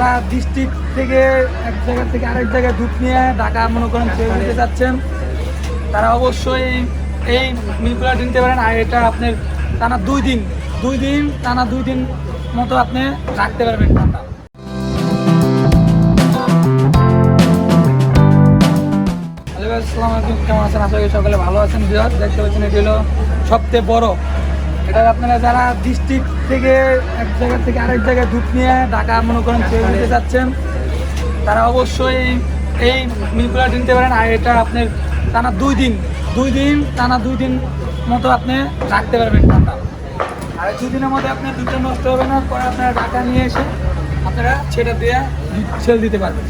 তারা ডিস্ট্রিক্ট থেকে এক জায়গা থেকে আরেক জায়গায় দুধ নিয়ে ঢাকা মনে করেন ছেড়ে দিতে চাচ্ছেন তারা অবশ্যই এই মিল্কগুলো নিতে পারেন। আর এটা আপনার টানা দুই দিন দুই দিন, টানা দুই দিন মতো আপনি রাখতে পারবেন ঠান্ডা আসসালামু আলাইকুম। কেমন আছেন? আশা করি সকলে ভালো আছেন। দেখতে পাচ্ছেন, এটি হলো সবচেয়ে বড় এটা আপনারা যারা ডিস্ট্রিক্ট থেকে এক জায়গা থেকে আরেক জায়গায় দুধ নিয়ে ঢাকা মনে করেন ছেড়ে দিতে চাচ্ছেন, তারা অবশ্যই এই মিল্কগুলো নিতে পারেন। আর এটা আপনার টানা দুই দিন দুই দিন, টানা দুই দিন মতো আপনি রাখতে পারবেন ঠান্ডা আর দুই দিনের মধ্যে আপনার দুধটা নষ্ট হবে না, পরে আপনারা ঢাকা নিয়ে এসে আপনারা ছেড়ে দিয়ে ছেড়ে দিতে পারবেন।